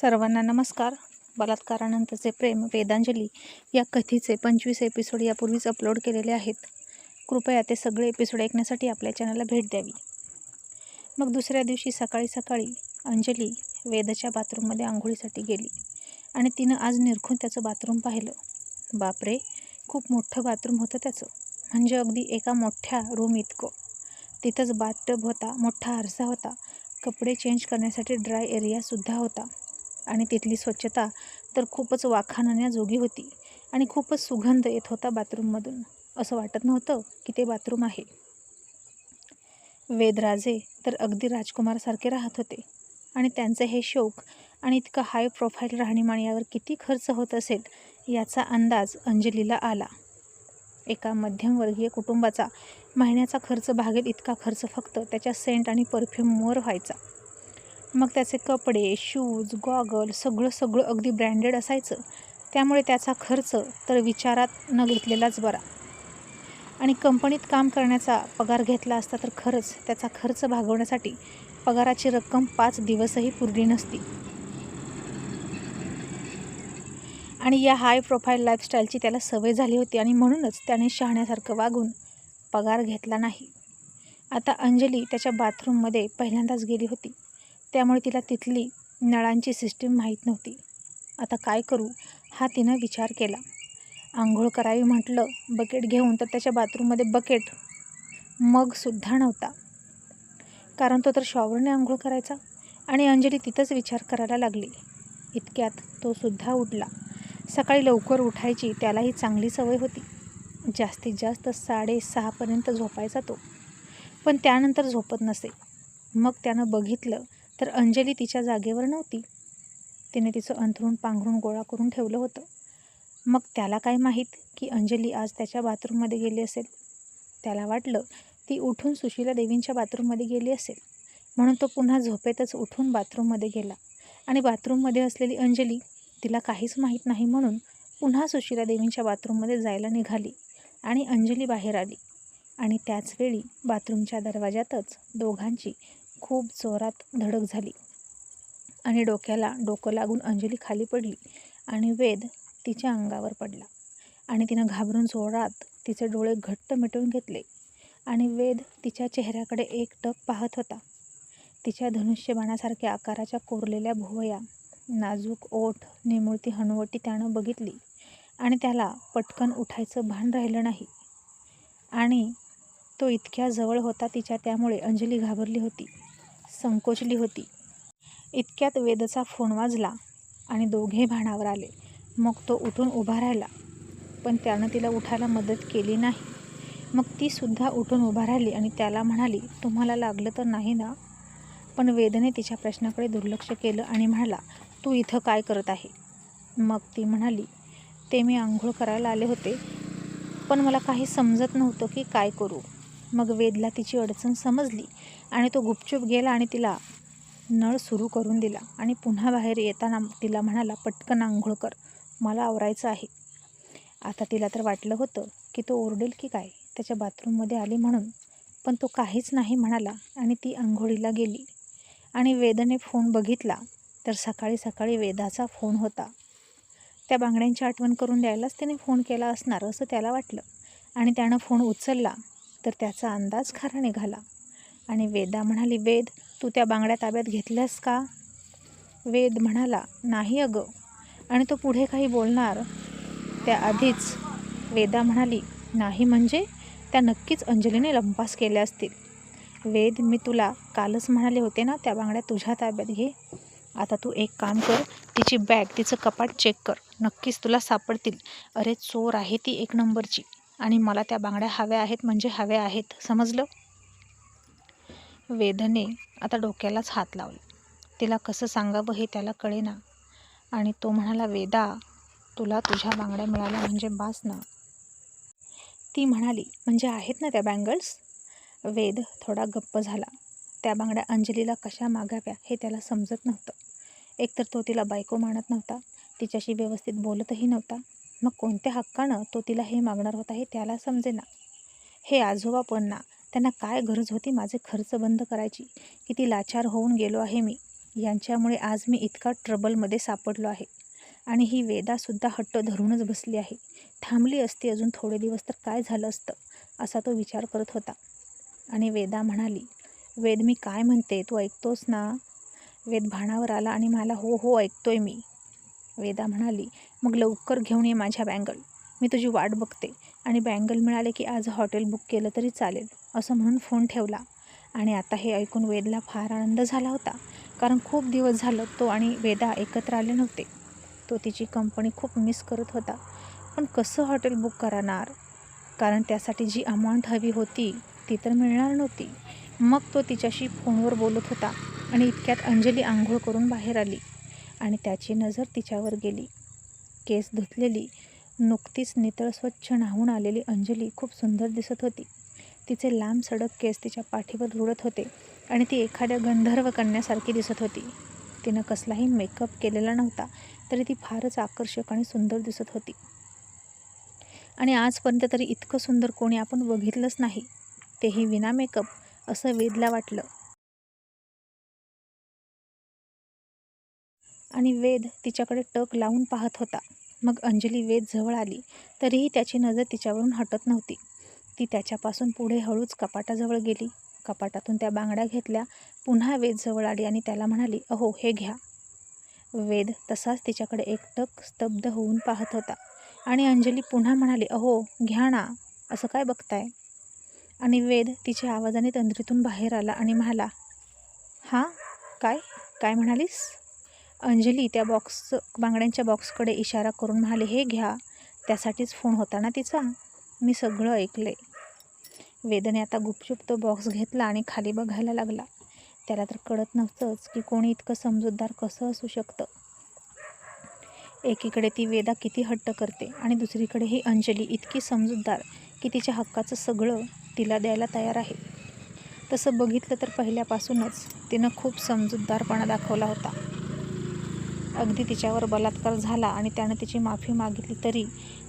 सर्वांना नमस्कार. बलात्कारानंतरचे प्रेम वेदांजली या कथेचे पंचवीस एपिसोड यापूर्वीच अपलोड केलेले आहेत. कृपया ते सगळे एपिसोड ऐकण्यासाठी आपल्या चॅनलला भेट द्यावी. मग दुसऱ्या दिवशी सकाळी सकाळी अंजली वेदाच्या बाथरूममध्ये आंघोळीसाठी गेली आणि तिनं आज निरखून त्याचं बाथरूम पाहिलं. बापरे! खूप मोठं बाथरूम होतं त्याचं. म्हणजे अगदी एका मोठ्या रूम इतकं. तिथंच बाथटब होता मोठा आरसा होता. कपडे चेंज करण्यासाठी ड्राय एरियासुद्धा होता. आणि तिथली स्वच्छता तर खूपच वाखाणण्याजोगी होती आणि खूपच सुगंध येत होता बाथरूममधून. असं वाटत नव्हतं की ते बाथरूम आहे. वेदराजे तर अगदी राजकुमारसारखे राहत होते. आणि त्यांचे हे शौक आणि इतकं हाय प्रोफाईल राहणीमान यावर किती खर्च होत असेल याचा अंदाज अंजलीला आला. एका मध्यमवर्गीय कुटुंबाचा महिन्याचा खर्च भागेल इतका खर्च फक्त त्याच्या सेंट आणि परफ्यूमवर व्हायचा. मग त्याचे कपडे शूज गॉगल सगळं सगळं अगदी ब्रँडेड असायचं. त्यामुळे त्याचा खर्च तर विचारात न घेतलेलाच बरा. आणि कंपनीत काम करण्याचा पगार घेतला असता तर खरंच त्याचा खर्च भागवण्यासाठी पगाराची रक्कम पाच दिवसही पुरली नसती. आणि या हाय प्रोफाईल लाईफस्टाईलची त्याला सवय झाली होती आणि म्हणूनच त्याने शहाण्यासारखं वागून पगार घेतला नाही. आता अंजली त्याच्या बाथरूममध्ये पहिल्यांदाच गेली होती. त्यामुळे तिला तिथली नळांची सिस्टीम माहीत नव्हती. आता काय करू? हा तिनं विचार केला. आंघोळ करावी म्हटलं बकेट घेऊन तर त्याच्या बाथरूममध्ये बकेट. मगसुद्धा नव्हता. कारण तो तर शॉवरने आंघोळ करायचा आणि अंजली तिथंच विचार करायला लागली. इतक्यात तो सुद्धा उठला. सकाळी लवकर उठायची त्यालाही चांगली सवय होती. जास्तीत जास्त साडेसहापर्यंत झोपायचा तो. पण त्यानंतर झोपत नसे. मग त्यानं बघितलं तर अंजली तिच्या जागेवर नव्हती. तिने तिचं अंथरूण पांघरून गोळा करून ठेवलं होतं. मग त्याला काय माहीत की अंजली आज त्याच्या बाथरूममध्ये गेली असेल? त्याला वाटलं ती उठून सुशीला देवींच्या बाथरूममध्ये गेली असेल. म्हणून तो पुन्हा झोपेतच उठून बाथरूममध्ये गेला. आणि बाथरूममध्ये असलेली अंजली तिला काहीच माहीत नाही म्हणून पुन्हा सुशीला देवींच्या बाथरूममध्ये जायला निघाली आणि अंजली बाहेर आली. आणि त्याचवेळी बाथरूमच्या दरवाजातच दोघांची खूप जोरात धडक झाली आणि डोक्याला डोकं लागून अंजली खाली पडली आणि वेद तिच्या अंगावर पडला आणि तिनं घाबरून जोरात तिचे डोळे घट्ट मिटवून घेतले आणि वेद तिच्या चेहऱ्याकडे एकटक पाहत होता. तिच्या धनुष्यबाणासारख्या आकाराच्या कोरलेल्या भुवया नाजूक ओठ निमुळती हनुवटी त्यानं बघितली आणि त्याला पटकन उठायचं भान राहिलं नाही. आणि तो इतक्या जवळ होता तिच्या त्यामुळे अंजली घाबरली होती. संकोचली होती. इतक्यात वेदचा फोन वाजला आणि दोघे भाणावर आले. मग तो उठून उभा राहिला. पण त्यानं तिला उठायला मदत केली नाही. मग तीसुद्धा उठून उभा राहिली आणि त्याला म्हणाली तुम्हाला लागलं तर नाही ना? पण वेदने तिच्या प्रश्नाकडे दुर्लक्ष केलं आणि म्हणाला तू इथं काय करत आहे? मग ती म्हणाली ते मी आंघोळ करायला आले होते पण मला काही समजत नव्हतं की काय करू. मग वेदला तिची अडचण समजली आणि तो गुपचूप गेला आणि तिला नळ सुरू करून दिला आणि पुन्हा बाहेर येताना तिला म्हणाला पटकन आंघोळ कर मला आवरायचं आहे. आता तिला तर वाटलं होतं की तो ओरडेल की काय त्याच्या बाथरूममध्ये आली म्हणून पण तो काहीच नाही म्हणाला आणि ती आंघोळीला गेली. आणि वेदने फोन बघितला तर सकाळी सकाळी वेदाचा फोन होता. त्या बांगड्यांची आठवण करून द्यायलाच त्याने फोन केला असणार असं त्याला वाटलं आणि त्यानं फोन उचलला तर त्याचा अंदाज खरा निघाला आणि वेदा म्हणाली वेद तू त्या बांगड्या ताब्यात घेतल्यास का? वेद म्हणाला नाही अगं. आणि तो पुढे काही बोलणार त्याआधीच वेदा म्हणाली नाही म्हणजे? त्या नक्कीच अंजलीने लंपास केल्या असतील. वेद मी तुला कालच म्हणाले होते ना त्या बांगड्या तुझ्या ताब्यात घे. आता तू एक काम कर तिची बॅग तिचं कपाट चेक कर. नक्कीच तुला सापडतील. अरे चोर आहे ती एक नंबरची. आणि मला त्या बांगड्या हव्या आहेत म्हणजे हव्या आहेत. समजलं? वेदने आता डोक्यालाच हात लावला. तिला कसं सांगावं हे त्याला कळेना. आणि तो म्हणाला वेदा तुला तुझ्या बांगड्या मिळाल्या म्हणजे बास ना. ती म्हणाली म्हणजे आहेत ना त्या बँगल्स? वेद थोडा गप्प झाला. त्या बांगड्या अंजलीला कशा मागाव्या हे त्याला समजत नव्हतं. एकतर तो तिला बायको मानत नव्हता. तिच्याशी व्यवस्थित बोलतही नव्हता. मग कोणत्या हक्कानं तो तिला हे मागणार होता हे त्याला समजेना. हे आजोबा पण ना त्यांना काय गरज होती माझे खर्च बंद करायची किती लाचार होऊन गेलो आहे मी. यांच्यामुळे आज मी इतका ट्रबलमध्ये सापडलो आहे. आणि ही वेदासुद्धा हट्ट धरूनच बसली आहे. थांबली असती अजून थोडे दिवस तर काय झालं असतं असा तो विचार करत होता. आणि वेदा म्हणाली वेद मी काय म्हणते तू ऐकतोस ना? वेद भाणावर आला आणि मला हो हो ऐकतोय मी. वेदा म्हणाली मग लवकर घेऊन ये माझ्या बँगल. मी तुझी वाट बघते आणि बँगल मिळाले की आज हॉटेल बुक केलं तरी चालेल असं म्हणून फोन ठेवला. आणि आता हे ऐकून वेदला फार आनंद झाला होता कारण खूप दिवस झालं तो आणि वेदा एकत्र आले नव्हते. तो तिची कंपनी खूप मिस करत होता. पण कसं हॉटेल बुक करणार? कारण त्यासाठी जी अमाऊंट हवी होती ती तर मिळणार नव्हती. मग तो तिच्याशी फोनवर बोलत होता आणि इतक्यात अंजली आंघोळ करून बाहेर आली आणि त्याची नजर तिच्यावर गेली. केस धुतलेली नुकतीच नितळ स्वच्छ न्हावून आलेली अंजली खूप सुंदर दिसत होती. तिचे लांब सडक केस तिच्या पाठीवर रुळत होते आणि ती एखाद्या गंधर्व कन्यासारखी दिसत होती. तिनं कसलाही मेकअप केलेला नव्हता तरी ती फारच आकर्षक आणि सुंदर दिसत होती. आणि आजपर्यंत तरी इतकं सुंदर कोणी आपण बघितलंच नाही. तेही विना मेकअप असं वेदला वाटलं. आणि वेद तिच्याकडे टक लावून पाहत होता. मग अंजली वेद जवळ आली. तरीही त्याची नजर तिच्यावरून हटत नव्हती. ती त्याच्यापासून पुढे हळूच कपाटाजवळ गेली. कपाटातून त्या बांगड्या घेतल्या. पुन्हा वेद जवळ आली आणि त्याला म्हणाली अहो हे घ्या. वेद तसाच तिच्याकडे एकटक स्तब्ध होऊन पाहत होता. आणि अंजली पुन्हा म्हणाली अहो घ्या ना. असं काय बघताय? आणि वेद तिच्या आवाजाने तंद्रीतून बाहेर आला आणि म्हणाला हां? काय? काय म्हणालीस? अंजली त्या बॉक्स बांगड्यांच्या बॉक्सकडे इशारा करून म्हणाले हे घ्या त्यासाठीच फोन होता ना तिचा? मी सगळं ऐकले. वेदने आता गुपचूप तो बॉक्स घेतला आणि खाली बघायला लागला. त्याला तर कळत नव्हतंच की कोणी इतकं समजूतदार कसं असू शकतं. एकीकडे ती वेदा किती हट्ट करते आणि दुसरीकडे ही अंजली इतकी समजूतदार की तिच्या हक्काचं सगळं तिला द्यायला तयार आहे. तसं बघितलं तर पहिल्यापासूनच तिनं खूप समजूतदारपणा दाखवला होता. अगदी तिच्यावर बलात्कार झाला आणि त्यानं तिची माफी मागितली तरी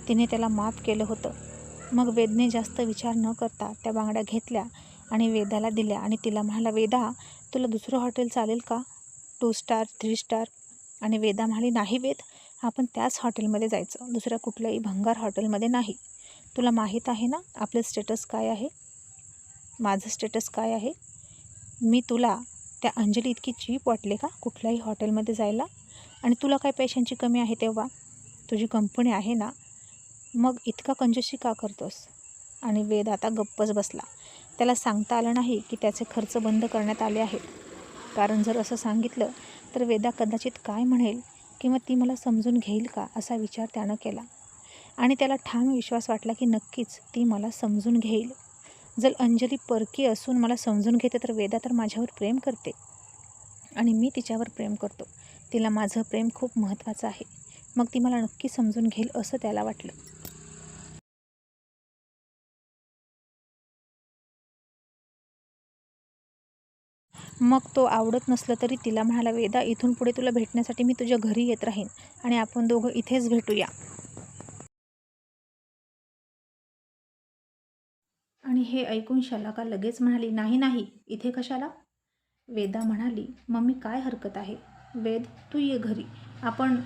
तिने त्याला माफ केलं होतं. मग वेदने जास्त विचार न करता त्या बांगड्या घेतल्या आणि वेदाला दिल्या आणि तिला म्हणाला वेदा तुला दुसरं हॉटेल चालेल का? Two star three star? आणि वेदा म्हणाली नाही वेद आपण त्याच हॉटेलमध्ये जायचं. दुसऱ्या कुठल्याही भंगार हॉटेलमध्ये नाही. तुला माहीत आहे ना आपलं स्टेटस काय आहे? माझं स्टेटस काय आहे? मी तुला त्या अंजली इतकी चीप वाटले का कुठल्याही हॉटेलमध्ये जायला? आणि तुला काय पैशांची कमी आहे तेव्हा? तुझी कंपनी आहे ना? मग इतका कंजूशी का करतोस? आणि वेद आता गप्पच बसला. त्याला सांगता आलं नाही की त्याचे खर्च बंद करण्यात आले आहेत. कारण जर असं सांगितलं तर वेदा कदाचित काय म्हणेल किंवा ती मला समजून घेईल का असा विचार त्यानं केला. आणि त्याला ठाम विश्वास वाटला की नक्कीच ती मला समजून घेईल. जर अंजली परकी असून मला समजून घेते तर वेदा तर माझ्यावर प्रेम करते. आणि मी तिच्यावर प्रेम करतो. तिला माझं प्रेम खूप महत्त्वाचं आहे. मग ती मला नक्की समजून घेईल असं त्याला वाटलं. मग तो आवडत नसलं तरी तिला म्हणाला वेदा इथून पुढे तुला भेटण्यासाठी मी तुझ्या घरी येत राहीन आणि आपण दोघं इथेच भेटूया. आणि हे ऐकून शलाका लगेच म्हणाली नाही नाही इथे कशाला? वेदा म्हणाली मम्मी काय हरकत आहे? वेद तू ये घरी. आपण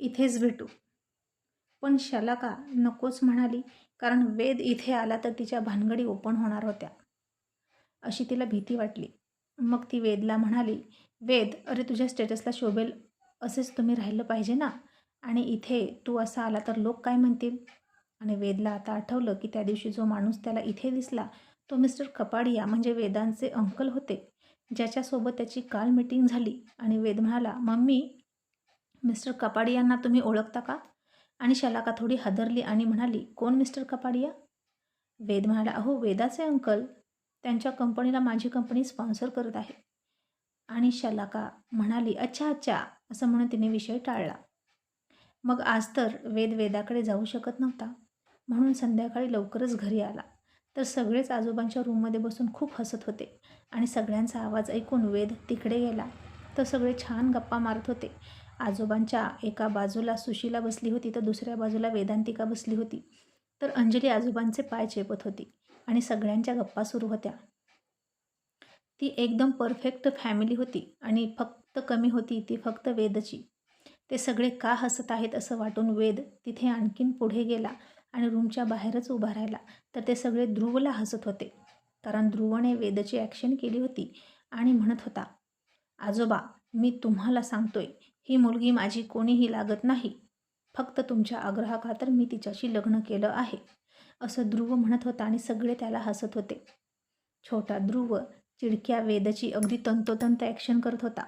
इथेच भेटू. पण शलाका नकोच म्हणाली कारण वेद इथे आला तर तिच्या भानगडी ओपन होणार होत्या. अशी तिला भीती वाटली. मग ती वेदला म्हणाली वेद अरे तुझ्या स्टेटसला शोभेल असेच तुम्ही राहिलं पाहिजे ना? आणि इथे तू असा आला तर लोक काय म्हणतील? आणि वेदला आता आठवलं की त्या दिवशी जो माणूस त्याला इथे दिसला तो मिस्टर कपाडिया म्हणजे वेदांचे अंकल होते. ज्याच्यासोबत त्याची काल मीटिंग झाली आणि वेद म्हणाला मम्मी मिस्टर कपाडियांना तुम्ही ओळखता का? आणि शलाका थोडी हादरली आणि म्हणाली कोण मिस्टर कपाडिया? वेद म्हणाला अहो वेदाचे अंकल त्यांच्या कंपनीला माझी कंपनी स्पॉन्सर करत आहे. आणि शलाका म्हणाली अच्छा अच्छा असं म्हणून तिने विषय टाळला. मग आज तर वेद वेदाकडे जाऊ शकत नव्हता म्हणून संध्याकाळी लवकरच घरी आला. तर सगळेच आजोबांच्या रूममध्ये बसून खूप हसत होते. आणि सगळ्यांचा आवाज ऐकून वेद तिकडे गेला. तर सगळे छान गप्पा मारत होते. आजोबांच्या एका बाजूला सुशीला बसली होती तर दुसऱ्या बाजूला वेदांतिका बसली होती. तर अंजली आजोबांचे पाय चेपत होती आणि सगळ्यांच्या गप्पा सुरू होत्या. ती एकदम परफेक्ट फॅमिली होती आणि फक्त कमी होती ती फक्त वेदची. ते सगळे का हसत आहेत असं वाटून वेद तिथे आणखीन पुढे गेला. आणि रूमच्या बाहेरच उभा राहिला तर ते सगळे ध्रुवला हसत होते. कारण ध्रुवने वेदची ॲक्शन केली होती आणि म्हणत होता आजोबा मी तुम्हाला सांगतोय ही मुलगी माझी कोणीही लागत नाही. फक्त तुमच्या आग्रहाखातर मी तिच्याशी लग्न केलं आहे. असं ध्रुव म्हणत होता आणि सगळे त्याला हसत होते. छोटा ध्रुव चिडक्या वेदची अगदी तंतोतंत ॲक्शन करत होता.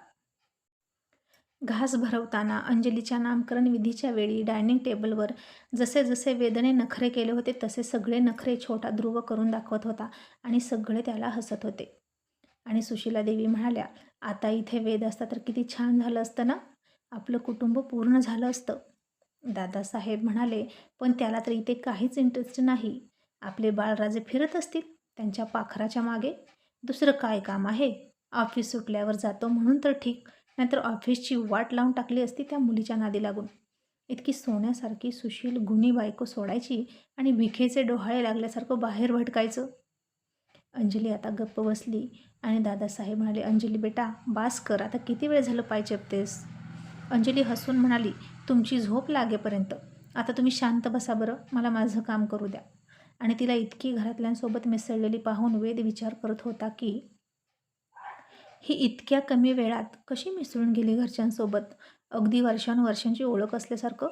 घास भरवताना अंजलीच्या नामकरण विधीच्या वेळी डायनिंग टेबलवर जसे जसे वेदने नखरे केले होते तसे सगळे नखरे छोटा ध्रुव करून दाखवत होता आणि सगळे त्याला हसत होते. आणि सुशीला देवी म्हणाल्या आता इथे वेद असता तर किती छान झालं असतं ना? आपलं कुटुंब पूर्ण झालं असतं. दादासाहेब म्हणाले पण त्याला तर इथे काहीच इंटरेस्ट नाही. आपले बाळराजे फिरत असतील त्यांच्या पाखराच्या मागे. दुसरं काय काम आहे? ऑफिस सुटल्यावर जातो म्हणून तर ठीक. नाहीतर ऑफिसची वाट लावून टाकली असती त्या मुलीच्या नादी लागून. इतकी सोन्यासारखी सुशील गुणी बायको सोडायची आणि भिखेचे डोहाळे लागल्यासारखं बाहेर भटकायचं. अंजली आता गप्प बसली आणि दादासाहेब म्हणाले अंजली बेटा बास कर आता किती वेळ झालं पाय चेपतेस? अंजली हसून म्हणाली तुमची झोप लागेपर्यंत. आता तुम्ही शांत बसा बरं मला माझं काम करू द्या. आणि तिला इतकी घरातल्यांसोबत मिसळलेली पाहून वेद विचार करत होता की ही इतक्या कमी वेळात कशी मिसळून गेली घरच्यांसोबत? अगदी वर्षानुवर्षांची ओळख असल्यासारखं?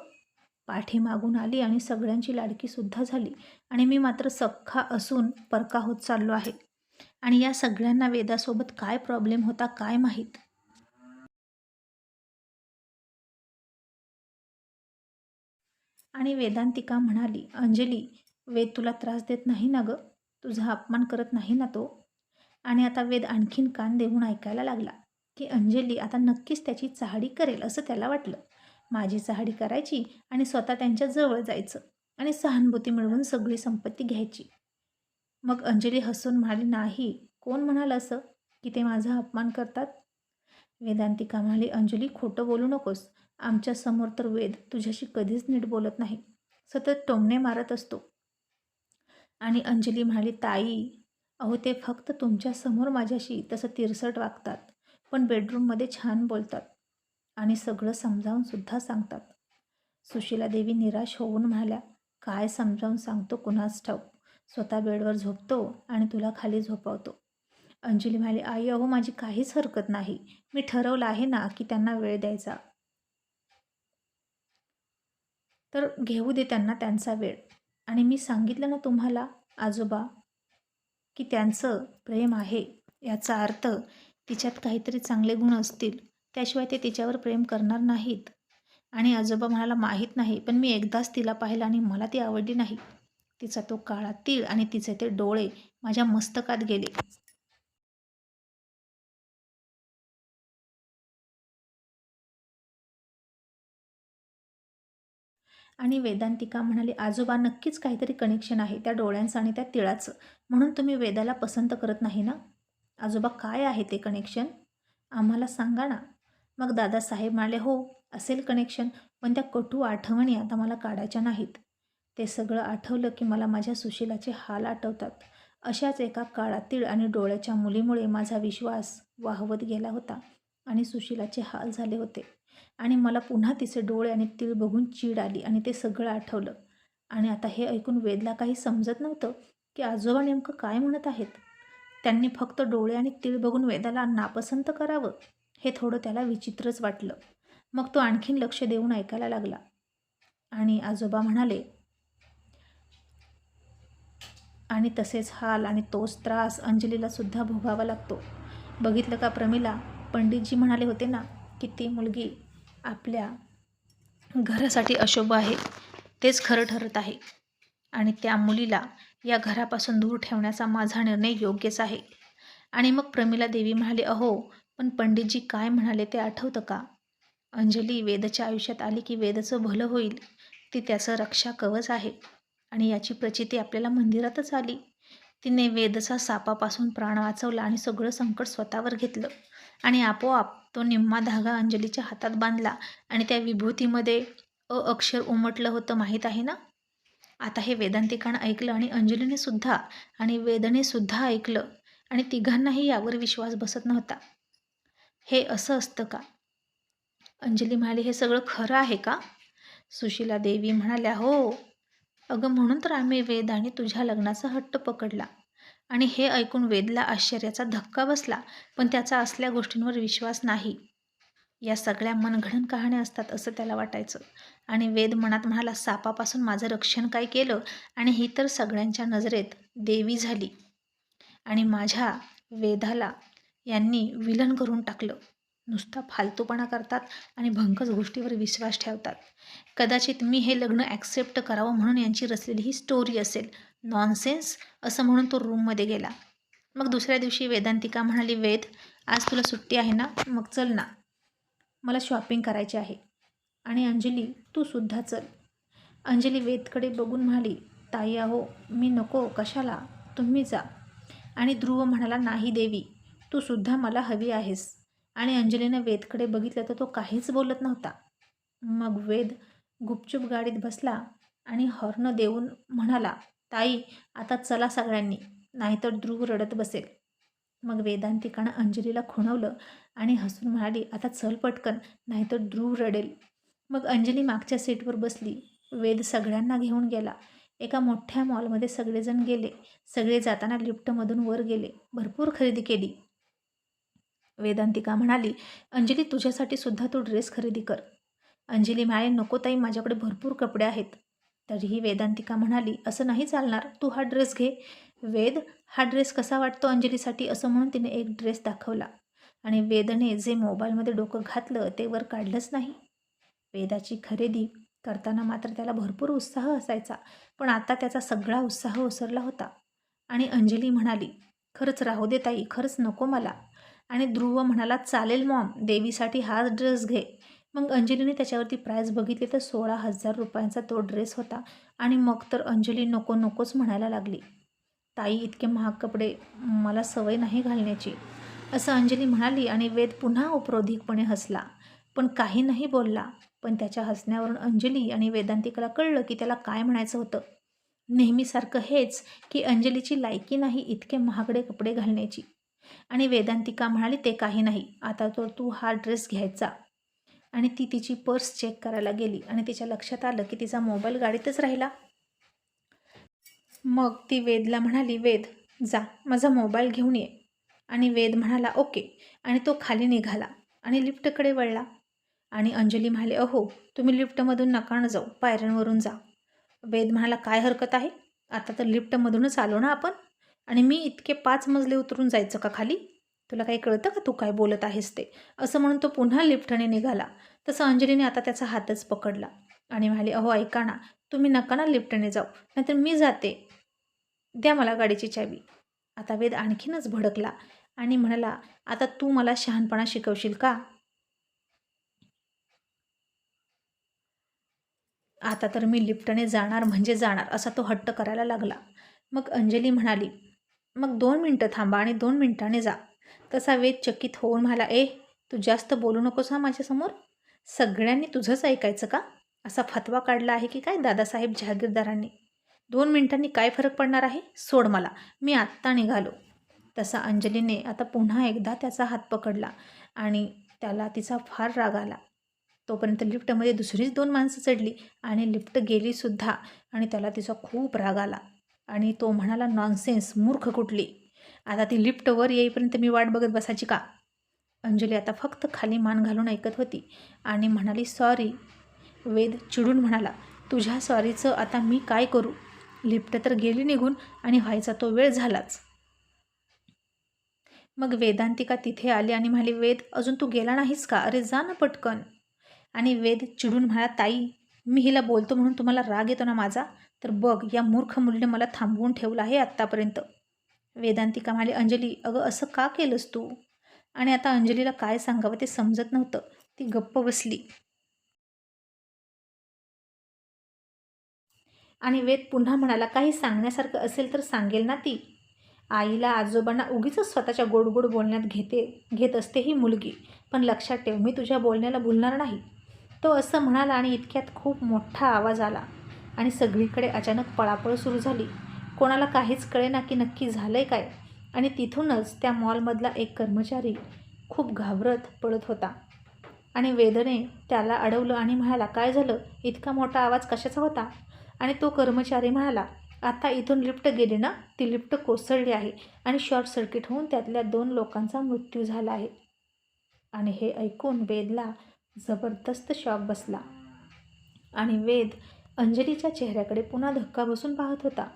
पाठीमागून आली आणि सगळ्यांची लाडकीसुद्धा झाली आणि मी मात्र सख्खा असून परका होत चाललो आहे. आणि या सगळ्यांना वेदासोबत काय प्रॉब्लेम होता काय माहीत? आणि वेदांतिका म्हणाली अंजली वेद तुला त्रास देत नाही ना गं? तुझा अपमान करत नाही ना तो? आणि आता वेद आणखीन कान देऊन ऐकायला लागला की अंजली आता नक्कीच त्याची चहाडी करेल असं त्याला वाटलं. माझी चहाडी करायची आणि स्वतः त्यांच्या जवळ जायचं आणि सहानुभूती मिळवून सगळी संपत्ती घ्यायची. मग अंजली हसून म्हणाली नाही कोण म्हणाल असं? की ते माझा अपमान करतात? वेदांतिका म्हणाली अंजली खोटं बोलू नकोस. आमच्यासमोर तर वेद तुझ्याशी कधीच नीट बोलत नाही. सतत टोमणे मारत असतो. आणि अंजली म्हणाली ताई अहो ते फक्त तुमच्यासमोर माझ्याशी तसं तिरसट वागतात पण बेडरूममध्ये छान बोलतात आणि सगळं समजावूनसुद्धा सांगतात. सुशीला देवी निराश होऊन म्हणाल्या काय समजावून सांगतो कुणास ठाऊक? स्वतः बेडवर झोपतो आणि तुला खाली झोपवतो. अंजली म्हणाली आई अहो माझी काहीच हरकत नाही. मी ठरवलं आहे ना की त्यांना वेळ द्यायचा. तर घेऊ दे त्यांना त्यांचा वेळ. आणि मी सांगितलं ना तुम्हाला आजोबा की त्यांचं प्रेम आहे याचा अर्थ तिच्यात काहीतरी चांगले गुण असतील त्याशिवाय ते तिच्यावर प्रेम करणार नाहीत. आणि आजोबा म्हणाला माहीत नाही पण मी एकदाच तिला पाहिलं आणि मला ती आवडली नाही. तिचा तो काळा तीळ आणि तिचे ते डोळे माझ्या मस्तकात गेले. आणि वेदांतिका म्हणाली आजोबा नक्कीच काहीतरी कनेक्शन आहे त्या डोळ्यांचं आणि त्या तिळाचं. म्हणून तुम्ही वेदाला पसंत करत नाही ना? आजोबा काय आहे ते कनेक्शन आम्हाला सांगा ना. मग दादासाहेब म्हणाले हो असेल कनेक्शन पण त्या कटू आठवणी आता मला काढायच्या नाहीत. ते सगळं आठवलं की मला माझ्या सुशीलाचे हाल आठवतात. अशाच एका काळातील आणि डोळ्याच्या मुलीमुळे माझा विश्वास वाहवत गेला होता आणि सुशीलाचे हाल झाले होते. आणि मला पुन्हा तिचे डोळे आणि तीळ बघून चीड आली आणि ते सगळं आठवलं. आणि आता हे ऐकून वेदला काही समजत नव्हतं की आजोबा नेमकं काय म्हणत आहेत. त्यांनी फक्त डोळे आणि तीळ बघून वेदाला नापसंत करावं हे थोडं त्याला विचित्रच वाटलं. मग तो आणखीन लक्ष देऊन ऐकायला लागला. आणि आजोबा म्हणाले आणि तसेच हाल आणि तोच त्रास अंजलीला सुद्धा भोगावा लागतो. बघितलं का प्रमिला? पंडितजी म्हणाले होते ना की ती मुलगी आपल्या घरासाठी अशुभ आहे तेच खरं ठरत आहे. आणि त्या मुलीला या घरापासून दूर ठेवण्याचा माझा निर्णय योग्यच आहे. आणि मग प्रमिला देवी म्हणाले अहो पण पंडितजी काय म्हणाले ते आठवतं का? अंजली वेदच्या आयुष्यात आली की वेदचं भलं होईल ती त्याचं रक्षा कवच आहे. आणि याची प्रचिती आपल्याला मंदिरातच आली. तिने वेदचा सापापासून प्राण वाचवला आणि सगळं संकट स्वतःवर घेतलं. आणि आपोआप तो निम्मा धागा अंजलीच्या हातात बांधला आणि त्या विभूतीमध्ये अ अक्षर उमटलं होतं माहीत आहे ना? आता हे वेदांतिकानं ऐकलं आणि अंजलीने सुद्धा आणि वेदने सुद्धा ऐकलं आणि तिघांनाही यावर विश्वास बसत नव्हता. हे असं असतं का? अंजली म्हणाली हे सगळं खरं आहे का? सुशीला देवी म्हणाल्या हो. अगं म्हणून तर आम्ही वेद आणि तुझ्या लग्नाचा हट्ट पकडला. आणि हे ऐकून वेदला आश्चर्याचा धक्का बसला पण त्याचा असल्या गोष्टींवर विश्वास नाही. या सगळ्या मनघडण कहाण्या असतात असं त्याला वाटायचं. आणि वेद मनात म्हणाला सापापासून माझं रक्षण काय केलं? आणि ही तर सगळ्यांच्या नजरेत देवी झाली. आणि माझ्या वेदाला यांनी विलन करून टाकलं. नुसता फालतूपणा करतात आणि भंकस गोष्टीवर विश्वास ठेवतात. कदाचित मी हे लग्न ॲक्सेप्ट करावं म्हणून यांची रचलेली ही स्टोरी असेल. नॉनसेन्स असं म्हणून तो रूममध्ये गेला. मग दुसऱ्या दिवशी वेदांतिका म्हणाली वेद आज तुला सुट्टी आहे ना? मग चल ना. मला शॉपिंग करायची आहे. आणि अंजली तू सुद्धा चल. अंजली वेदकडे बघून म्हणाली ताई अहो मी नको कशाला? तुम्ही जा. आणि ध्रुव म्हणाला नाही देवी तू सुद्धा मला हवी आहेस. आणि अंजलीनं वेदकडे बघितलं तर तो काहीच बोलत नव्हता. मग वेद गुपचूप गाडीत बसला आणि हॉर्न देऊन म्हणाला ताई आता चला सगळ्यांनी नाहीतर ध्रुव रडत बसेल. मग वेदांतिकानं अंजलीला खुणवलं आणि हसून म्हणाली आता चल पटकन नाहीतर ध्रुव रडेल. मग अंजली मागच्या सीटवर बसली. वेद सगळ्यांना घेऊन गेला. एका मोठ्या मॉलमध्ये सगळेजण गेले. सगळे जाताना लिफ्टमधून वर गेले. भरपूर खरेदी केली. वेदांतिका म्हणाली अंजली तुझ्यासाठी सुद्धा तू ड्रेस खरेदी कर. अंजली माळे नको ताई माझ्याकडे भरपूर कपडे आहेत. तरीही वेदांतिका म्हणाली असं नाही चालणार तू हा ड्रेस घे. वेद हा ड्रेस कसा वाटतो अंजलीसाठी? असं म्हणून तिने एक ड्रेस दाखवला. आणि वेदने जे मोबाईलमध्ये डोकं घातलं ते वर काढलंच नाही. वेदाची खरेदी करताना मात्र त्याला भरपूर उत्साह असायचा पण आता त्याचा सगळा उत्साह ओसरला होता. आणि अंजली म्हणाली खरंच राहू दे ताई खरंच नको मला. आणि ध्रुव म्हणाला चालेल मॉम देवीसाठी हाच ड्रेस घे. मग अंजलीने त्याच्यावरती प्राईस बघितली तर सोळा हजार रुपयांचा तो ड्रेस होता आणि मग तर अंजली नको नकोच म्हणायला लागली. ताई इतके महाग कपडे मला सवय नाही घालण्याची. असं अंजली म्हणाली आणि वेद पुन्हा उपरोधिकपणे हसला. पण काही नाही बोलला. पण त्याच्या हसण्यावरून अंजली आणि वेदांतिकाला कळलं की त्याला काय म्हणायचं होतं. नेहमीसारखं हेच की अंजलीची लायकी नाही इतके महागडे कपडे घालण्याची. आणि वेदांतिका म्हणाली ते काही नाही. आता तो तू हा ड्रेस घ्यायचा. आणि ती तिची पर्स चेक करायला गेली आणि तिच्या लक्षात आलं की तिचा मोबाईल गाडीतच राहिला. मग ती वेदला म्हणाली वेद जा माझा मोबाईल घेऊन ये. आणि वेद म्हणाला ओके. आणि तो खाली निघाला आणि लिफ्टकडे वळला. आणि अंजली म्हणाले अहो तुम्ही लिफ्टमधून नका जाऊ पायऱ्यांवरून जा. वेद म्हणाला काय हरकत आहे? आता तर लिफ्टमधूनच आलो ना आपण. आणि मी इतके पाच मजले उतरून जायचं का खाली? तुला काही कळतं का तू काय बोलत आहेस ते? असं म्हणून तो पुन्हा लिफ्टने निघाला. तसं अंजलीने आता त्याचा हातच पकडला. आणि म्हणाली अहो ऐका ना तुम्ही नका ना लिफ्टने जाऊ. नाहीतर मी जाते. द्या मला गाडीची चावी. आता वेद आणखीनच भडकला आणि म्हणाला आता तू मला शहाणपणा शिकवशील का? आता तर मी लिफ्टने जाणार म्हणजे जाणार असा तो हट्ट करायला लागला. मग अंजली म्हणाली मग दोन मिनटं थांबा आणि दोन मिनटाने जा. तसा वेद चकित होऊन म्हणाला ए तू जास्त बोलू नकोस हा माझ्यासमोर. सगळ्यांनी तुझंच ऐकायचं का? असा फतवा काढला आहे की काय दादासाहेब जहागीरदारांनी? दोन मिनिटांनी काय फरक पडणार आहे? सोड मला. मी आत्ता निघालो. तसा अंजलीने आता पुन्हा एकदा त्याचा हात पकडला आणि त्याला तिचा फार राग आला. तोपर्यंत लिफ्टमध्ये दुसरीच दोन माणसं चढली आणि लिफ्ट गेलीसुद्धा आणि त्याला तिचा खूप राग आला. आणि तो म्हणाला नॉनसेन्स मूर्ख कुठली? आता ती लिफ्टवर येईपर्यंत मी वाट बघत बसायची का? अंजली आता फक्त खाली मान घालून ऐकत होती आणि म्हणाली सॉरी वेद चिडून म्हणाला तुझ्या सॉरीचं आता मी काय करू? लिफ्ट तर गेली निघून आणि व्हायचा तो वेळ झालाच. मग वेदांतिका तिथे आली आणि म्हणाली वेद अजून तू गेला नाहीस का? अरे जा ना पटकन. आणि वेद चिडून म्हणाला ताई मी हिला बोलतो म्हणून तुम्हाला राग येतो ना माझा? तर बघ या मूर्ख मुलीने मला थांबवून ठेवलं आहे आत्तापर्यंत. वेदांतिका म्हणाली अंजली अगं असं का केलंस तू? आणि आता अंजलीला काय सांगावं ते समजत नव्हतं. ती गप्प बसली. आणि वेद पुन्हा म्हणाला काही सांगण्यासारखं असेल तर सांगेल ना ती? आईला आजोबांना उगीच स्वतःच्या गोड गोड बोलण्यात घेते घेत असते ही मुलगी. पण लक्षात ठेव मी तुझ्या बोलण्याला भुलणार नाही. तो असं म्हणाला आणि इतक्यात खूप मोठा आवाज आला. आणि सगळीकडे अचानक पळापळ सुरू झाली. कोणाला काहीच कळेना की नक्की झालं आहे काय. आणि तिथूनच त्या मॉलमधला एक कर्मचारी खूप घाबरत पडत होता. आणि वेदने त्याला अडवलं आणि म्हणाला काय झालं? इतका मोठा आवाज कशाचा होता? आणि तो कर्मचारी म्हणाला आता इथून लिफ्ट गेली ना ती लिफ्ट कोसळली आहे आणि शॉर्ट सर्किट होऊन त्यातल्या दोन लोकांचा मृत्यू झाला आहे. आणि हे ऐकून वेदला जबरदस्त शॉक बसला. आणि वेद अंजलीच्या चेहऱ्याकडे पुन्हा धक्का बसून पाहत होता.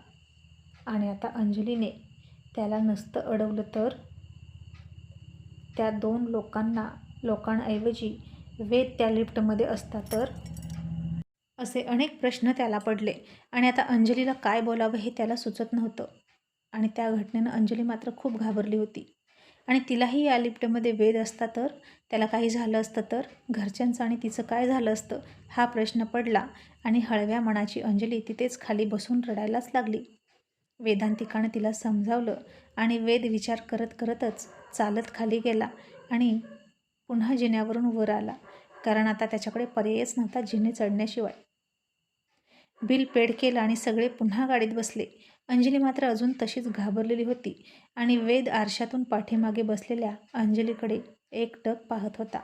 आणि आता अंजलीने त्याला नसतं अडवलं तर? त्या दोन लोकांना लोकांऐवजी वेद त्या लिफ्टमध्ये असता तर? असे अनेक प्रश्न त्याला पडले आणि आता अंजलीला काय बोलावं हे त्याला सुचत नव्हतं. आणि त्या घटनेनं अंजली मात्र खूप घाबरली होती. आणि तिलाही या लिफ्टमध्ये वेद असता तर? त्याला काही झालं असतं तर? घरच्यांचं आणि तिचं काय झालं असतं? हा प्रश्न पडला आणि हळव्या मनाची अंजली तिथेच खाली बसून रडायलाच लागली. वेदांतिकानं तिला समजावलं आणि वेद विचार करत करतच चालत खाली गेला आणि पुन्हा जिन्यावरून वर आला कारण आता त्याच्याकडे पर्यायच नव्हता जिने चढण्याशिवाय. बिल पेड केलं आणि सगळे पुन्हा गाडीत बसले. अंजली मात्र अजून तशीच घाबरलेली होती आणि वेद आरशातून पाठीमागे बसलेल्या अंजलीकडे एकटक पाहत होता.